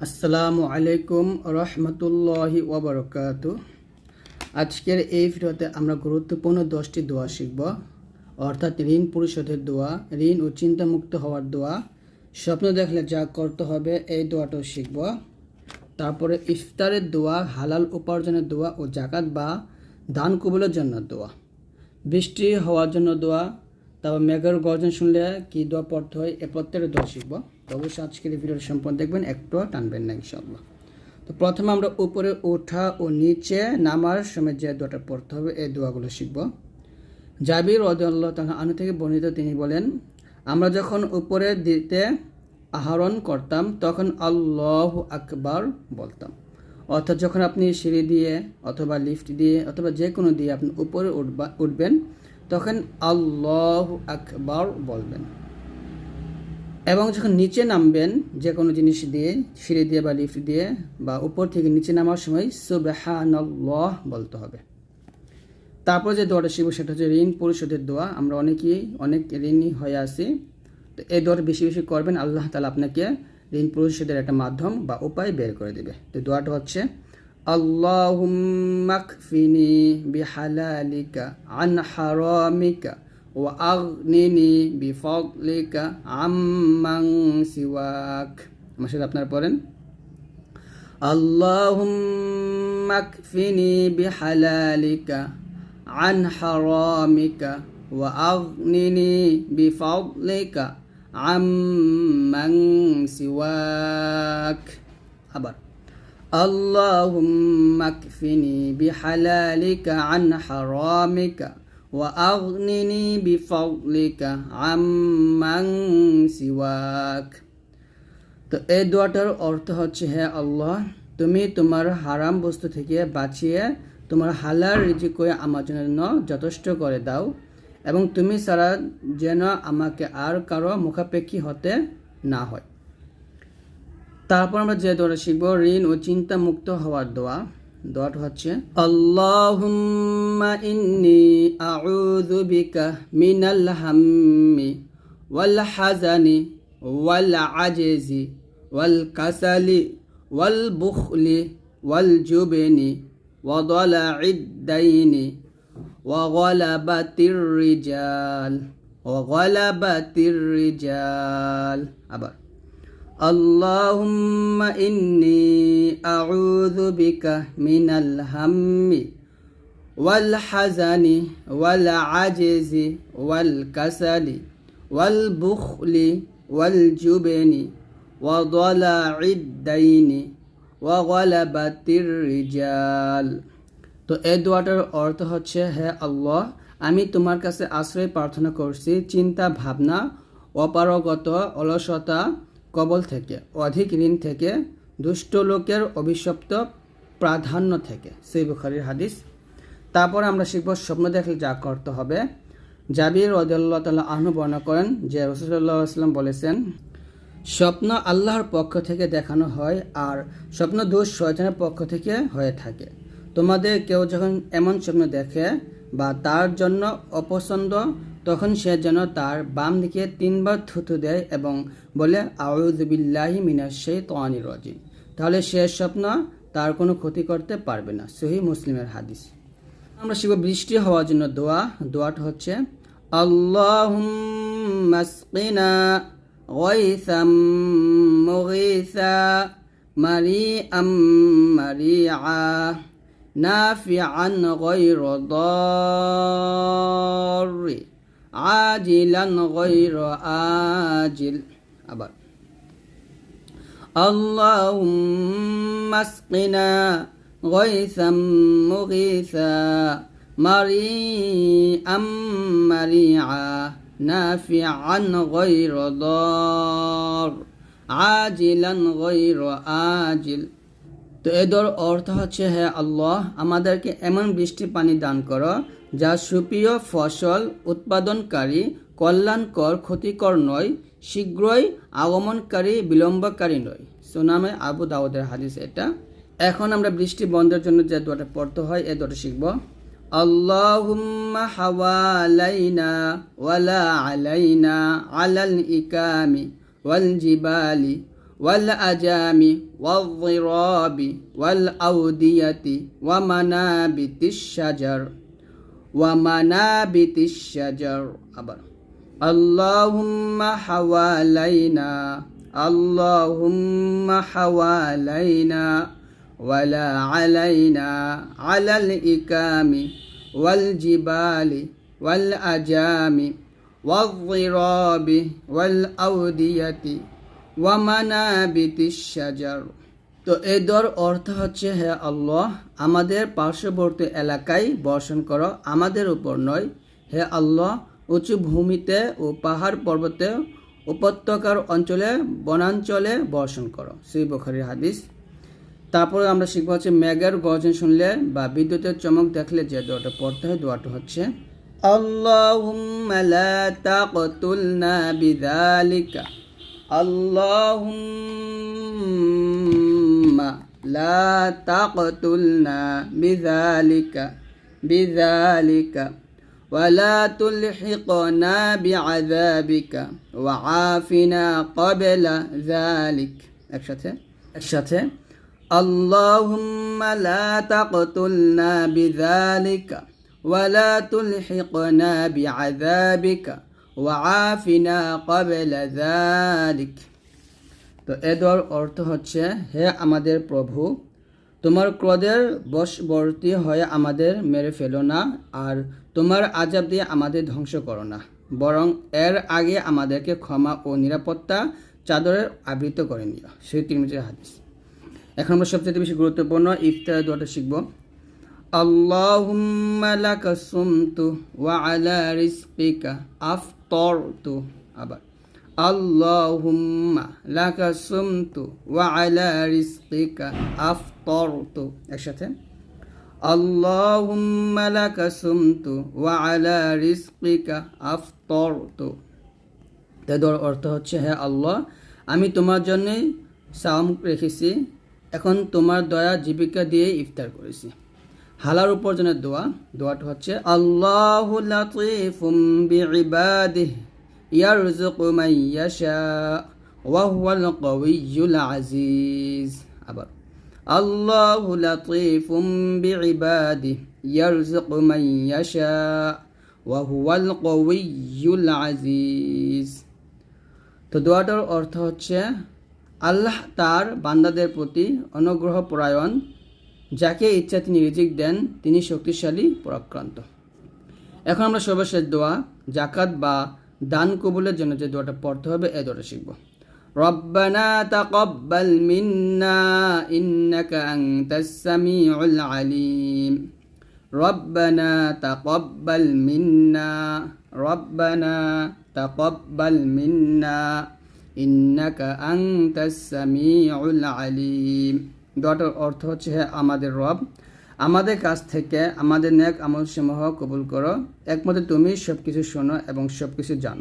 আসসালামু আলাইকুম রহমতুল্লাহি ওবরকাত আজকের এই ভিডিওতে আমরা গুরুত্বপূর্ণ দশটি দোয়া শিখব, অর্থাৎ ঋণ পরিশোধের দোয়া, ঋণ ও চিন্তামুক্ত হওয়ার দোয়া, স্বপ্ন দেখলে যা করতে হবে এই দোয়াটাও শিখব। তারপরে ইফতারের দোয়া, হালাল উপার্জনের দোয়া ও জাকাত বা দান কবুলের জন্য দোয়া। বৃষ্টি হওয়ার জন্য দোয়া, তারপর মেঘের গর্জন শুনলে কি দোয়া পড়তে হয় এ প্রত্যেকের দোয়া শিখব। অবশ্যই আজকের এই ভিডিওটা সম্পূর্ণ দেখবেন একটু টানবেন না ইনশাল্লাহ তো প্রথমে আমরা উপরে, ওঠা ও নিচে নামার সময় যে দোয়াটা পড়তে হবে, এই দোয়াগুলো শিখব। জাবির রদাল্লাহ তালা আনু থেকে বর্ণিত তিনি বলেন, আমরা যখন উপরে দিতে আহরণ করতাম, তখন আল্লাহ আকবার বলতাম। অর্থাৎ যখন আপনি সিঁড়ি দিয়ে অথবা লিফট দিয়ে অথবা যে কোনো দিয়ে আপনি উপরে উঠবা, উঠবেন, তখন আল্লাহ আকবার বলবেন। এবং যখন নিচে নামবেন যে কোনো জিনিস দিয়ে, সিঁড়ি দিয়ে বা লিফট দিয়ে বা উপর থেকে নিচে নামার সময় সুবহানাল্লাহ বলতে হবে। তারপর যে দোয়াটা শিখব সেটা হচ্ছে ঋণ পরিশোধের দোয়া। আমরা অনেকেই, অনেক ঋণই হয়ে আছি। তো এই দোয়াটা বেশি বেশি করবেন, আল্লাহ তালা আপনাকে ঋণ পরিশোধের একটা মাধ্যম বা উপায় বের করে দেবে। তো দোয়াটা হচ্ছে আল্লাহ মাকফিনি বিহালালিকা আনহারমিকা وأغنني بفضلك عمن سواك আমার সাথে আপনারা পড়েন اللهم اكفني بحلالك عن حرامك وأغنني بفضلك عمن سواك আবার اللهم اكفني بحلالك عن حرامك وأغنني بفضلك عمن سواك তো এই দোয়াটার অর্থ হচ্ছে হে আল্লাহ তুমি তোমার হারাম বস্তু থেকে বাঁচিয়ে তোমার হালাল রিজিক আমার জন্য যথেষ্ট করে দাও এবং তুমি ছাড়া যেন আমাকে আর কারো মুখাপেক্ষী হতে না হয় তারপর আমরা যে দোয়াটা শিখবো ঋণ ও চিন্তা মুক্ত হওয়ার দোয়া দোয়াটা হচ্ছে আল্লাহুম্মা ইন্নি আউযু বিকা মিনাল হাম্মি ওয়াল হাজানি ওয়াল আজজি ওয়াল কাসালি ওয়াল বুখলি ওয়াল জুবনি وضلع الدين وغلبة الرجال وغلبة الرجال أبر اللهم إني أعوذ بك من الهم والحزن والعجز والكسل والبخل والجبن وضلع الدين وغلبة الرجال তো এই দোয়াটার অর্থ হচ্ছে হে আল্লাহ আমি তোমার কাছে আশ্রয় প্রার্থনা করছি চিন্তা ভাবনা অপারগত অলসতা কবল থেকে, অধিক ঋণ থেকে, দুষ্ট লোকের অভিশপ্ত প্রাধান্য থেকে। সেই বুখারির হাদিস। তারপর আমরা শিখব স্বপ্ন দেখলে যা করতে হবে। জাবির রদুল্লাহ তাল্লাহ আহনু বর্ণনা করেন যে রসুল্লাহ আসলাম বলেছেন, স্বপ্ন আল্লাহর পক্ষ থেকে দেখানো হয় আর স্বপ্ন দোষ শয়তানের পক্ষ থেকে হয়ে থাকে। তোমাদের কেউ যখন এমন স্বপ্ন দেখে বা তার জন্য অপছন্দ তখন সে যেন তার বাম দিকে তিনবার থুতু দেয় এবং বলে আউজবিল্লাহি মিনাশে তোয়ানি রাজিম তাহলে সে স্বপ্ন তার কোনো ক্ষতি করতে পারবে না সহি মুসলিমের হাদিস আমরা শিখব বৃষ্টি হওয়ার জন্য দোয়া দোয়াটা হচ্ছে আল্লাহুম্মাসকিনা غيثا مغيثا مريئا مريعا نافعا غير ضار عاجلا غير آجل أبر اللهم اسقنا غيثا مغيثا مريئا مريعا نافعا غير ضار عاجلا غير آجل তো এদের অর্থ হচ্ছে হে আল্লাহ আমাদেরকে এমন বৃষ্টি পানি দান করো যা সুপ্রিয় ফসল উৎপাদনকারী, কল্যাণকর, ক্ষতিকর নয়, শীঘ্রই আগমনকারী, বিলম্বকারী নয়। সুনামে আবু দাউদের হাদিস এটা। এখন আমরা বৃষ্টি বন্ধের জন্য যে দোয়াটা পড়তে হয় এই দোয়াটা শিখব। আল্লাহুম্মা হাওয়ালাইনা ওয়ালা আলাইনা আলাল ইকামি ওয়াল জিবালি ওয়াল আজামি ওয়াল জিরাবি ওয়াল আউদিয়াতি ওয়া মানাবিতিশ শাজার। ومنابت الشجر أبر اللهم حوالينا اللهم حوالينا ولا علينا على الإكام والجبال والأجام والضراب والأودية ومنابت الشجر তো এই দর অর্থ হচ্ছে, হে আল্লাহ, আমাদের পার্শ্ববর্তী এলাকায় বর্ষণ করো। আমাদের উপর নয়, হে আল্লাহ, উঁচু ভূমিতে ও পাহাড় পর্বতে উপত্যকার অঞ্চলে, বনাঞ্চলে বর্ষণ করো। শ্রী বখারির হাদিস। তারপরে আমরা শিখব হচ্ছে, মেঘের গর্জন শুনলে বা বিদ্যুতের চমক দেখলে যে দোয়াটা পড়তে হয়, দোয়াটা হচ্ছে বিযালিকা আল্লাহুম্মা লা তাকতুলনা বিযালিকা বিযালিকা ولا تلحقنا بعذابك وعافنا قبل ذلك একসাথে একসাথে اللهم لا تقتلنا بذلك ولا تلحقنا بعذابك وعافنا قبل ذلك তো এ এদর অর্থ হচ্ছে, হে আমাদের প্রভু, তোমার ক্রোধের বশবর্তী হয়ে আমাদের মেরে ফেলো না, আর তোমার আজাব দিয়ে আমাদের ধ্বংস করো না। বরং এর আগে আমাদেরকে ক্ষমা ও নিরাপত্তা চাদরের আবৃত করে নিও। সেই তিরমিজের হাদিস। এখন আমরা সবচেয়ে বেশি গুরুত্বপূর্ণ ইফতার দোয়াটা শিখব। আল্লাহুম্মা লাকা সুমতু ওয়া আলা রিজকিকা আফতারতু। আবার। আল্লাহুম্মা লাকা সুমতু ওয়া আলা রিজকিকা আফতারতু। একসাথে। আল্লাহুম্মা লাকা সুমতু ওয়া আলা রিজকিকা অর্থ হচ্ছে, হে আল্লাহ, আমি তোমার জন্যই সাম রেখেছি, এখন তোমার দয়া জীবিকা দিয়ে ইফতার করেছি। হালার উপার্জনের দোয়া। দোয়াটা হচ্ছে, আল্লাহ লাতিফুম বিইবাদিহ। ইয়াশা ওয়া হুয়াল কাউইয়্যুল আজিজ আবার আল্লাহ লাতিফুম বিইবাদিহ ইয়ারযুকু মান ইয়াশা ওয়া হুয়াল কাউইয়্যুল আজিজ তো দোয়াটার অর্থ হচ্ছে, আল্লাহ তার বান্দাদের প্রতি অনুগ্রহ পরায়ণ, যাকে ইচ্ছা তিনি রিজিক দেন, তিনি শক্তিশালী, পরাক্রান্ত। এখন আমরা সর্বশেষ দোয়া, জাকাত বা দান কবুলের জন্য যে দোয়াটা পড়তে হবে এ দোয়াটা শিখব ربنا تقبل منا إنك أنت السميع العليم ربنا تقبل منا ربنا تقبل منا ইন্নাকা আনতাস সামিউল আলিম দোয়াটার অর্থ হচ্ছে হে আমাদের রব আমাদের কাছ থেকে আমাদের নেক আমল সমূহ কবুল করো। একমাত্র তুমি সব কিছু শোনো এবং সব কিছু জানো।